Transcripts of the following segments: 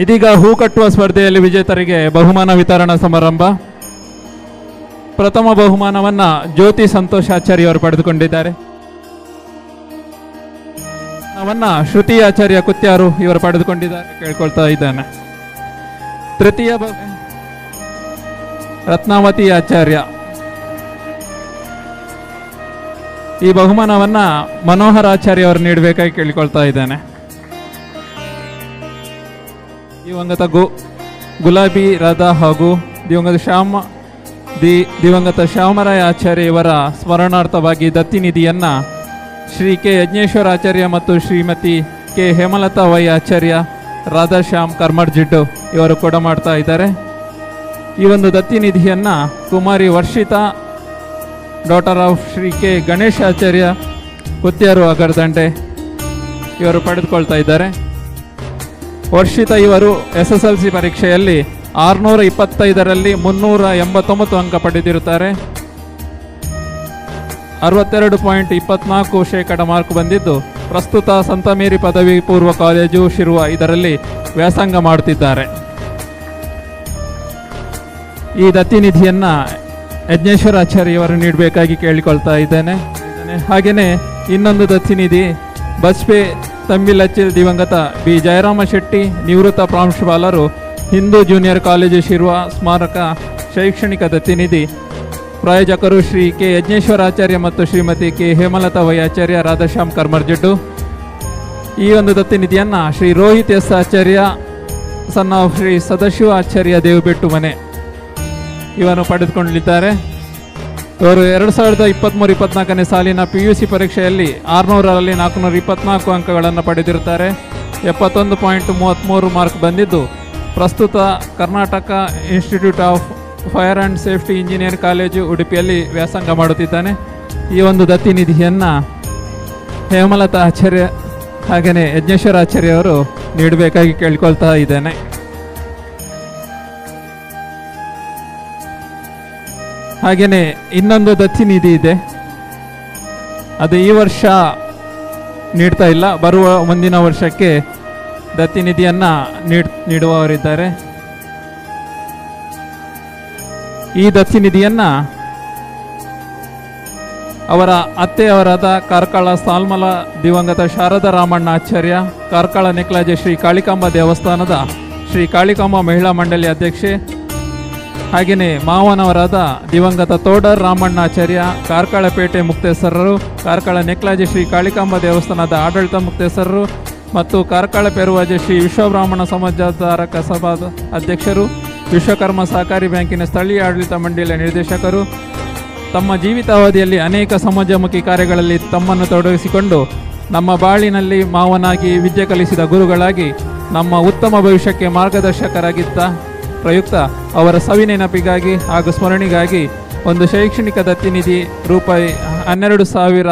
ಇದೀಗ ಹೂ ಕಟ್ಟುವ ಸ್ಪರ್ಧೆಯಲ್ಲಿ ವಿಜೇತರಿಗೆ ಬಹುಮಾನ ವಿತರಣಾ ಸಮಾರಂಭ. ಪ್ರಥಮ ಬಹುಮಾನವನ್ನ ಜ್ಯೋತಿ ಸಂತೋಷ್ ಆಚಾರ್ಯ ಅವರು ಪಡೆದುಕೊಂಡಿದ್ದಾರೆ. ಅವನ್ನ ಶ್ರುತಿ ಆಚಾರ್ಯ ಕುತ್ಯಾರು ಇವರು ಪಡೆದುಕೊಂಡಿದ್ದಾರೆ ಕೇಳ್ಕೊಳ್ತಾ ಇದ್ದಾನೆ. ತೃತೀಯ ರತ್ನಾವತಿ ಆಚಾರ್ಯ. ಈ ಬಹುಮಾನವನ್ನ ಮನೋಹರ ಆಚಾರ್ಯ ಅವರು ನೀಡಬೇಕಾಗಿ ಕೇಳಿಕೊಳ್ತಾ ಇದ್ದೇನೆ. ದಿವಂಗತ ಗು, ಗುಲಾಬಿ ರಾಧಾ ಹಾಗೂ ದಿವಂಗತ ಶ್ಯಾಮ, ದಿ, ದಿವಂಗತ ಶ್ಯಾಮರಾಯ ಆಚಾರ್ಯ ಇವರ ಸ್ಮರಣಾರ್ಥವಾಗಿ ದತ್ತಿ ನಿಧಿಯನ್ನು ಶ್ರೀ ಕೆ. ಯಜ್ಞೇಶ್ವರ ಆಚಾರ್ಯ ಮತ್ತು ಶ್ರೀಮತಿ ಕೆ. ಹೇಮಲತಾ ವೈ ಆಚಾರ್ಯ ರಾಧಾಶ್ಯಾಮ್ ಕರ್ಮಡ್ಜಿಡ್ಡು ಇವರು ಕೂಡ ಮಾಡ್ತಾ ಇದ್ದಾರೆ. ಈ ಒಂದು ದತ್ತಿ ನಿಧಿಯನ್ನು Kumari Varshitha daughter of Shri K. Ganesh Acharya ಕುತ್ತಿಯರು ಅಗರ್ದಂಡೆ ಇವರು ಪಡೆದುಕೊಳ್ತಾ ಇದ್ದಾರೆ. ವರ್ಷಿತ ಇವರು ಎಸ್ ಎಸ್ ಎಲ್ ಸಿ ಪರೀಕ್ಷೆಯಲ್ಲಿ ಆರುನೂರ ಇಪ್ಪತ್ತೈದರಲ್ಲಿ ಮುನ್ನೂರ ಎಂಬತ್ತೊಂಬತ್ತು ಅಂಕ ಪಡೆದಿರುತ್ತಾರೆ. ಅರವತ್ತೆರಡು ಪಾಯಿಂಟ್ ಇಪ್ಪತ್ನಾಲ್ಕು ಶೇಕಡ ಮಾರ್ಕ್ ಬಂದಿದ್ದು, ಪ್ರಸ್ತುತ ಸಂತಮೇರಿ ಪದವಿ ಪೂರ್ವ ಕಾಲೇಜು ಶಿರುವ ಇದರಲ್ಲಿ ವ್ಯಾಸಂಗ ಮಾಡುತ್ತಿದ್ದಾರೆ. ಈ ದತ್ತಿನಿಧಿಯನ್ನು ಯಜ್ಞೇಶ್ವರ ಆಚಾರ್ಯವರು ನೀಡಬೇಕಾಗಿ ಕೇಳಿಕೊಳ್ತಾ ಇದ್ದೇನೆ. ಹಾಗೆಯೇ ಇನ್ನೊಂದು ದತ್ತಿನಿಧಿ ಬಸ್ಪೆ ತಂಬಿಲಚ್ಚಿಲ್ ದಿವಂಗತ ಬಿ. ಜಯರಾಮ ಶೆಟ್ಟಿ, ನಿವೃತ್ತ ಪ್ರಾಂಶುಪಾಲರು, ಹಿಂದೂ ಜೂನಿಯರ್ ಕಾಲೇಜು ಶಿರುವ, ಸ್ಮಾರಕ, ಶೈಕ್ಷಣಿಕ ಪ್ರತಿನಿಧಿ, ಪ್ರಾಯೋಜಕರು ಶ್ರೀ ಕೆ. ಯಜ್ಞೇಶ್ವರಾಚಾರ್ಯ ಮತ್ತು ಶ್ರೀಮತಿ ಕೆ. ಹೇಮಲತಾ ವೈ ಆಚಾರ್ಯ ರಾಧಾಶ್ಯಾಮ್ ಕರ್ಮರ್ಜಡ್ಡು. ಈ ಒಂದು ದತ್ತಿನಿಧಿಯನ್ನು ಶ್ರೀ ರೋಹಿತ್ ಎಸ್. ಆಚಾರ್ಯ ಸನ್ನ ಶ್ರೀ ಸದಾಶಿವ ಆಚಾರ್ಯ ದೇವಬೆಟ್ಟು ಮನೆ ಇವನು ಪಡೆದುಕೊಂಡಿದ್ದಾರೆ. ಇವರು ಎರಡು ಸಾವಿರದ ಇಪ್ಪತ್ತ್ಮೂರು ಇಪ್ಪತ್ನಾಲ್ಕನೇ ಸಾಲಿನ ಪಿ ಯು ಸಿ ಪರೀಕ್ಷೆಯಲ್ಲಿ ಆರುನೂರರಲ್ಲಿ ನಾಲ್ಕುನೂರ ಇಪ್ಪತ್ನಾಲ್ಕು ಅಂಕಗಳನ್ನು ಪಡೆದಿರುತ್ತಾರೆ. ಎಪ್ಪತ್ತೊಂದು ಪಾಯಿಂಟ್ ಮೂವತ್ತ್ಮೂರು ಮಾರ್ಕ್ ಬಂದಿದ್ದು, ಪ್ರಸ್ತುತ Karnataka institute of fire and safety engineer college ಉಡುಪಿಯಲ್ಲಿ ವ್ಯಾಸಂಗ ಮಾಡುತ್ತಿದ್ದಾನೆ. ಈ ಒಂದು ದತ್ತಿ ನಿಧಿಯನ್ನು ಹೇಮಲತಾ ಆಚಾರ್ಯ ಹಾಗೆಯೇ ಯಜ್ಞೇಶ್ವರ ಆಚಾರ್ಯವರು ನೀಡಬೇಕಾಗಿ ಕೇಳ್ಕೊಳ್ತಾ ಇದ್ದೇನೆ. ಹಾಗೆಯೇ ಇನ್ನೊಂದು ದತ್ತಿ ನಿಧಿ ಇದೆ. ಅದು ಈ ವರ್ಷ ನೀಡ್ತಾ ಇಲ್ಲ. ಬರುವ ಮುಂದಿನ ವರ್ಷಕ್ಕೆ ದತ್ತಿ ನಿಧಿಯನ್ನು ನೀಡ್, ನೀಡುವವರಿದ್ದಾರೆ. ಈ ದತ್ತಿ ನಿಧಿಯನ್ನು ಅವರ ಅತ್ತೆಯವರಾದ ಕಾರ್ಕಳ ಸಾಲ್ಮಲ, ದಿವಂಗತ ಶಾರದಾ ರಾಮಣ್ಣ ಆಚಾರ್ಯ, ಕಾರ್ಕಳ ನೆಕ್ಲಾಜೆ ಶ್ರೀ ಕಾಳಿಕಾಂಬ ದೇವಸ್ಥಾನದ ಶ್ರೀ ಕಾಳಿಕಾಂಬ ಮಹಿಳಾ ಮಂಡಳಿ ಅಧ್ಯಕ್ಷೆ ಹಾಗೆಯೇ ಮಾವನವರಾದ ದಿವಂಗತ ತೋಡರ್ ರಾಮಣ್ಣಾಚಾರ್ಯ, ಕಾರ್ಕಳಪೇಟೆ ಮುಕ್ತೇಶ್ವರರು ಕಾರ್ಕಳ ನೆಕ್ಲಾಜಿ ಶ್ರೀ ಕಾಳಿಕಾಂಬ ದೇವಸ್ಥಾನದ ಆಡಳಿತ ಮುಕ್ತೇಶ್ವರರು ಮತ್ತು ಕಾರ್ಕಳ ಪೆರುವಾಜೆ ಶ್ರೀ ವಿಶ್ವಬ್ರಾಹ್ಮಣ ಸಮಾಜಧಾರಕ ಸಭಾದ ಅಧ್ಯಕ್ಷರು, ವಿಶ್ವಕರ್ಮ ಸಹಕಾರಿ ಬ್ಯಾಂಕಿನ ಸ್ಥಳೀಯ ಆಡಳಿತ ಮಂಡಳಿಯ ನಿರ್ದೇಶಕರು. ತಮ್ಮ ಜೀವಿತಾವಧಿಯಲ್ಲಿ ಅನೇಕ ಸಮಾಜಮುಖಿ ಕಾರ್ಯಗಳಲ್ಲಿ ತಮ್ಮನ್ನು ತೊಡಗಿಸಿಕೊಂಡು ನಮ್ಮ ಬಾಳಿನಲ್ಲಿ ಮಾವನಾಗಿ ವಿದ್ಯೆ ಕಲಿಸಿದ ಗುರುಗಳಾಗಿ ನಮ್ಮ ಉತ್ತಮ ಭವಿಷ್ಯಕ್ಕೆ ಮಾರ್ಗದರ್ಶಕರಾಗಿದ್ದ ಪ್ರಯುಕ್ತ ಅವರ ಸವಿನೆನಪಿಗಾಗಿ ಹಾಗೂ ಸ್ಮರಣೆಗಾಗಿ ಒಂದು ಶೈಕ್ಷಣಿಕ ದತ್ತಿ ನಿಧಿ ರೂಪಾಯಿ ಹನ್ನೆರಡು ಸಾವಿರ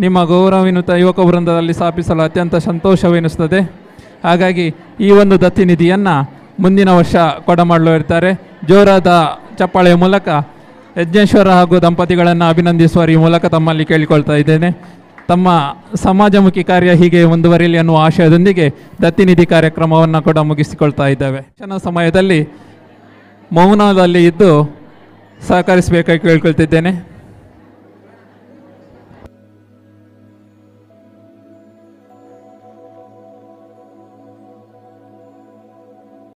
ನಿಮ್ಮ ಗೌರವಿನುತ ಯುವಕ ವೃಂದದಲ್ಲಿ ಸ್ಥಾಪಿಸಲು ಅತ್ಯಂತ ಸಂತೋಷವೆನಿಸುತ್ತದೆ. ಹಾಗಾಗಿ ಈ ಒಂದು ದತ್ತಿ ನಿಧಿಯನ್ನು ಮುಂದಿನ ವರ್ಷ ಕೊಡಮಾಡಲು ಇರ್ತಾರೆ. ಜೋರಾದ ಚಪ್ಪಾಳೆಯ ಮೂಲಕ ಯಜ್ಞೇಶ್ವರ ಹಾಗೂ ದಂಪತಿಗಳನ್ನು ಅಭಿನಂದಿಸುವ ಈ ಮೂಲಕ ತಮ್ಮಲ್ಲಿ ಕೇಳಿಕೊಳ್ತಾ ಇದ್ದೇನೆ. ತಮ್ಮ ಸಮಾಜಮುಖಿ ಕಾರ್ಯ ಹೀಗೆ ಮುಂದುವರಿಯಲಿ ಅನ್ನುವ ಆಶಯದೊಂದಿಗೆ ದತ್ತಿನಿಧಿ ಕಾರ್ಯಕ್ರಮವನ್ನು ಕೂಡ ಮುಗಿಸಿಕೊಳ್ತಾ ಇದ್ದೇವೆ. ಶಿಕ್ಷಣ ಸಮಯದಲ್ಲಿ ಮೌನದಲ್ಲಿ ಇದ್ದು ಸಹಕರಿಸಬೇಕಾಗಿ ಕೇಳ್ಕೊಳ್ತಿದ್ದೇನೆ.